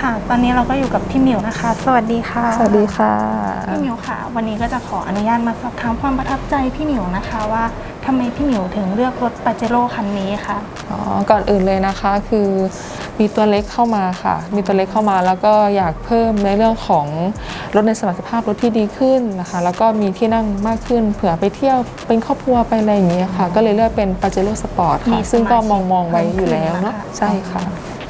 ค่ะ ตอนนี้เราก็อยู่กับพี่มิวนะคะ สวัสดีค่ะ สวัสดีค่ะ พี่มิวค่ะ วันนี้ก็จะขออนุญาตมาสอบถามความประทับใจพี่มิวนะคะว่าทำไมพี่มิวถึงเลือกรถปาเจโร่คันนี้คะ อ๋อ ก่อนอื่นเลยนะคะคือ มีตัวเล็กเข้ามาค่ะ มีตัวเล็กเข้ามาแล้วก็อยากเพิ่มในเรื่องของรถในสมรรถภาพรถที่ดีขึ้นนะคะ แล้วก็มีที่นั่งมากขึ้นเผื่อไปเที่ยวเป็นครอบครัวไปอะไรอย่างเงี้ยค่ะ ก็เลยเลือกเป็น Pajero Sport มีค่ะ ซึ่งก็มองมองๆไว้เพิ่มขึ้นอยู่แล้วเนาะนะคะใช่ค่ะ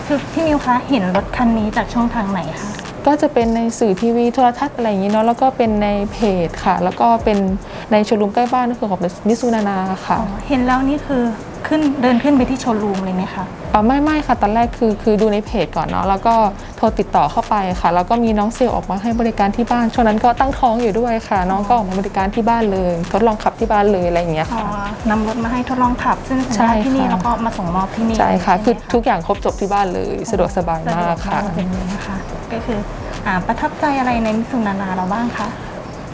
คือพี่หมิวคะเห็นรถคันนี้จากช่องทางไหนคะก็จะเป็นในสื่อทีวีโทรทัศน์อะไรอย่างนี้เนาะแล้วก็เป็นในเพจค่ะ แล้วก็เป็นในโชว์รูมใกล้บ้านก็คือของนิสุนานาค่ะอ๋อเห็นแล้วนี่คือ ขึ้นเดินขึ้นไปที่โชว์รูมเลยไหมคะอ๋อไม่ไม่ค่ะตอนแรกคือคือดูในเพจก่อนเนาะแล้วก็โทรติดต่อเข้าไปค่ะ แล้วก็มีน้องเซลล์ออกมาให้บริการที่บ้านช่วงนั้นก็ตั้งท้องอยู่ด้วยค่ะ น้องก็ออกมาบริการที่บ้านเลย ทดลองขับที่บ้านเลยอะไรอย่างเงี้ยอ๋อค่ะ นำรถมาให้ทดลองขับซึ่งสัญใช่ญาที่นี่ค่ะ แล้วก็มาส่งมอบที่นี่ใช่ค่ะ คือไหมทุกอย่างครบจบที่บ้านเลยสะดวกสบายมากค่ะสะดวกมากจริงๆนะคะ ก็คืออ่าประทับใจอะไรในมิสุนานาเราบ้างคะ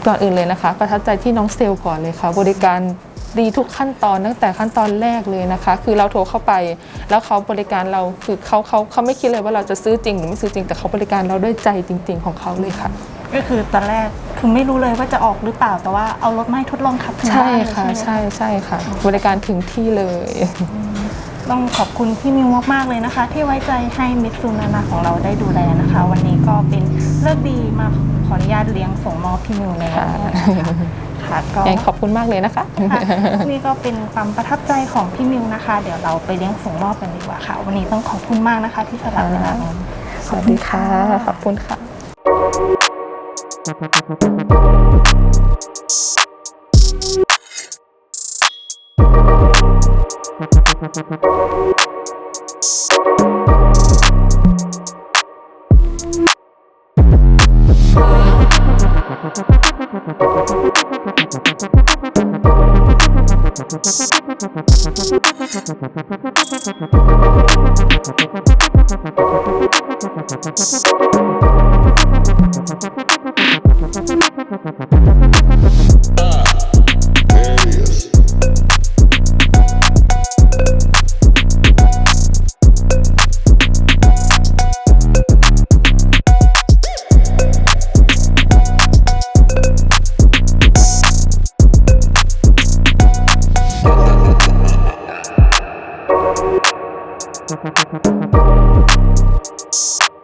ก่อนอื่นเลยนะคะ ประทับใจที่น้องเซลล์ก่อนเลยค่ะ บริการ ดีทุกขั้นตอนตั้งแต่ขั้นตอนแรกเลยนะคะ คือเราโทรเข้าไป แล้วเขาบริการเราคือเขาเขาเขาไม่คิดเลยว่าเราจะซื้อจริงหรือไม่ซื้อจริงแต่เขาบริการเราด้วยใจจริง ๆ ของเขาเลยค่ะ ก็คือตอนแรกคือไม่รู้เลยว่าจะออกหรือเปล่าแต่ว่าเอารถมาให้ทดลองขับถึงใช่บ้านเลยค่ะ ใช่ไหมใช่ใช่ค่ะ บริการถึงที่เลย ต้องขอบคุณพี่มิวมากๆเลยนะคะ ที่ไว้ใจให้มิตซูนานาของเราได้ดูแลนะคะ วันนี้ก็เป็นเลิกดีมาข ออนุญาตเลี้ยงส่งมอบพี่มิวแล้วค่ะนะคะค่ะก็ยังขอบคุณมากเลยนะคะค่ะนี่ก็เป็นความประทับใจของพี่มิวนะคะ เดี๋ยวเราไปเลี้ยงส่งมอบกันดีกว่าค่ะ วันนี้ต้องขอบคุณมากนะคะ ที่สละเวลามาสวัสดีค่ะ ขอบคุณค่ะ ค Thank you.